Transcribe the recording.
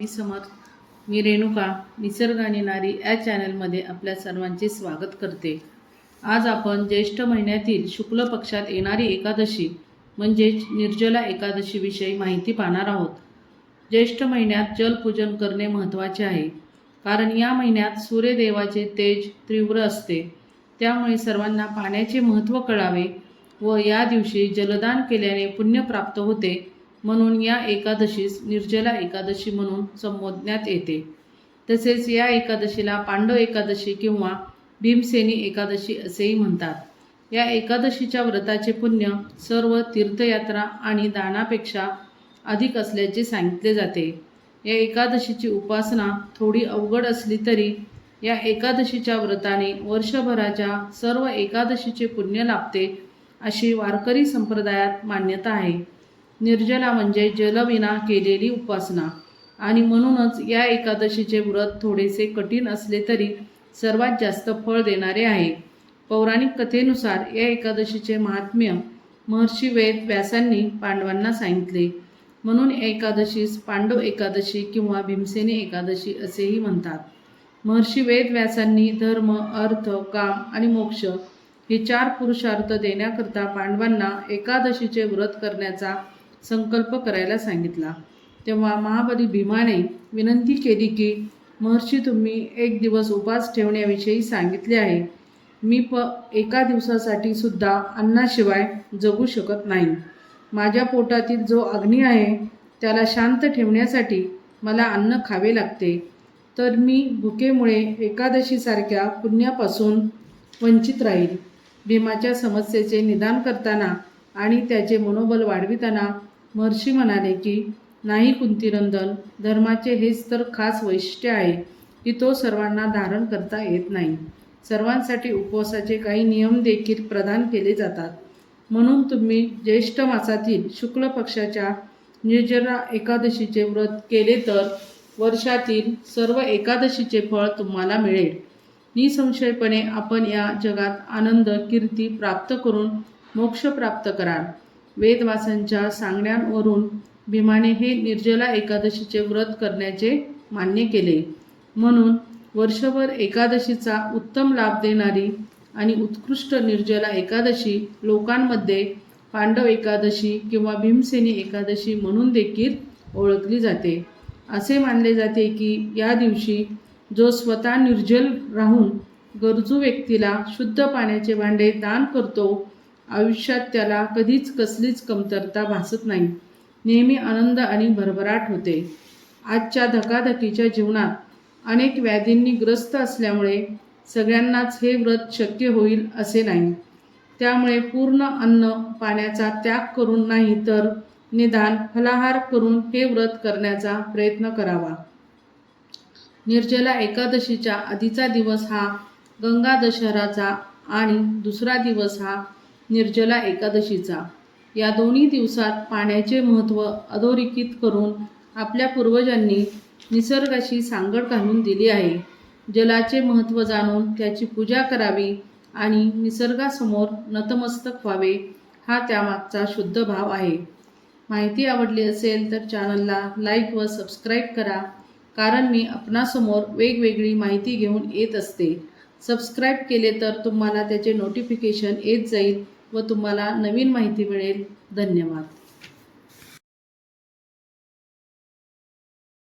मी समर्थ. मी रेणुका निसर्ग आणि नारी या चॅनलमध्ये आपल्या सर्वांचे स्वागत करते. आज आपण ज्येष्ठ महिन्यातील शुक्ल पक्षात येणारी एकादशी म्हणजेच निर्जला एकादशीविषयी माहिती पाहणार आहोत. ज्येष्ठ महिन्यात जलपूजन करणे महत्त्वाचे आहे कारण या महिन्यात सूर्यदेवाचे तेज तीव्र असते. त्यामुळे सर्वांना पाण्याचे महत्त्व कळावे व या दिवशी जलदान केल्याने पुण्य प्राप्त होते. म्हणून या एकादशीस निर्जला एकादशी म्हणून संबोधण्यात येते. तसेच या एकादशीला पांडव एकादशी किंवा भीमसेनी एकादशी असेही म्हणतात. या एकादशीच्या व्रताचे पुण्य सर्व तीर्थयात्रा आणि दानापेक्षा अधिक असल्याचे सांगितले जाते. या एकादशीची उपासना थोडी अवघड असली तरी या एकादशीच्या व्रताने वर्षभराच्या सर्व एकादशीचे पुण्य लाभते अशी वारकरी संप्रदायात मान्यता आहे. निर्जला म्हणजे जलविना केलेली उपासना. आणि म्हणूनच या एकादशीचे व्रत थोडेसे कठीण असले तरी सर्वात जास्त फळ देणारे आहे. पौराणिक कथेनुसार या एकादशीचे महात्म्य महर्षी वेद व्यासांनी पांडवांना सांगितले. म्हणून एकादशीस पांडव एकादशी किंवा भीमसेनी एकादशी असेही म्हणतात. महर्षी वेद व्यासांनी धर्म अर्थ काम आणि मोक्ष हे चार पुरुषार्थ देण्याकरता पांडवांना एकादशीचे व्रत करण्याचा संकल्प करायला सांगितला. तेव्हा महाबली भीमाने विनंती केली की महर्षी तुम्ही एक दिवस उपास ठेवण्याविषयी सांगितले आहे. मी प एका दिवसासाठी सुद्धा अन्नाशिवाय जगू शकत नाही. माझ्या पोटातील जो अग्नी आहे त्याला शांत ठेवण्यासाठी मला अन्न खावे लागते. तर मी भुकेमुळे एकादशीसारख्या पुण्यापासून वंचित राहील. भीमाच्या समस्येचे निदान करताना आणि त्याचे मनोबल वाढविताना महर्षी म्हणाले की नाही कुंतीनंदन धर्माचे हेच तर खास वैशिष्ट्य आहे की तो सर्वांना धारण करता येत नाही. सर्वांसाठी उपवासाचे काही नियम देखील प्रदान केले जातात. म्हणून तुम्ही ज्येष्ठ मासातील शुक्ल पक्षाच्या निर्जरा एकादशीचे व्रत केले तर वर्षातील सर्व एकादशीचे फळ तुम्हाला मिळेल. निसंशयपणे आपण या जगात आनंद कीर्ती प्राप्त करून मोक्ष प्राप्त कराल. वेदवासांच्या सांगण्यावरून भीमाने हे निर्जला एकादशीचे व्रत करण्याचे मान्य केले. म्हणून वर्षभर एकादशीचा उत्तम लाभ देणारी आणि उत्कृष्ट निर्जला एकादशी लोकांमध्ये पांडव एकादशी किंवा भीमसेनी एकादशी म्हणून देखील ओळखली जाते. असे मानले जाते की या दिवशी जो स्वतः निर्जल राहून गरजू व्यक्तीला शुद्ध पाण्याचे भांडे दान करतो आयुष्यात त्याला कधीच कसलीच कमतरता भासत नाही. नेहमी आनंद आणि भरभराट होते. आजच्या धकाधकीच्या जीवनात अनेक व्याधींनी ग्रस्त असल्यामुळे सगळ्यांनाच हे व्रत शक्य होईल असे नाही. त्यामुळे पूर्ण अन्न पाण्याचा त्याग करून नाही तर निदान फलाहार करून हे व्रत करण्याचा प्रयत्न करावा. निर्जला एकादशीच्या आधीचा दिवस हा गंगा दशहराचा आणि दुसरा दिवस हा निर्जला एकादशीचा. या दोन्ही दिवसात पाण्याचे महत्त्व अधोरेखित करून आपल्या पूर्वजांनी निसर्गाशी सांगड घालून दिली आहे. जलाचे महत्त्व जाणून त्याची पूजा करावी आणि निसर्गासमोर नतमस्तक व्हावे हा त्यामागचा शुद्ध भाव आहे. माहिती आवडली असेल तर चॅनलला लाईक व सबस्क्राईब करा कारण मी आपणासमोर वेगवेगळी माहिती घेऊन येत असते. सबस्क्राईब केले तर तुम्हाला त्याचे नोटिफिकेशन येत जाईल व तुम्हाला नवीन माहिती मिळेल. धन्यवाद.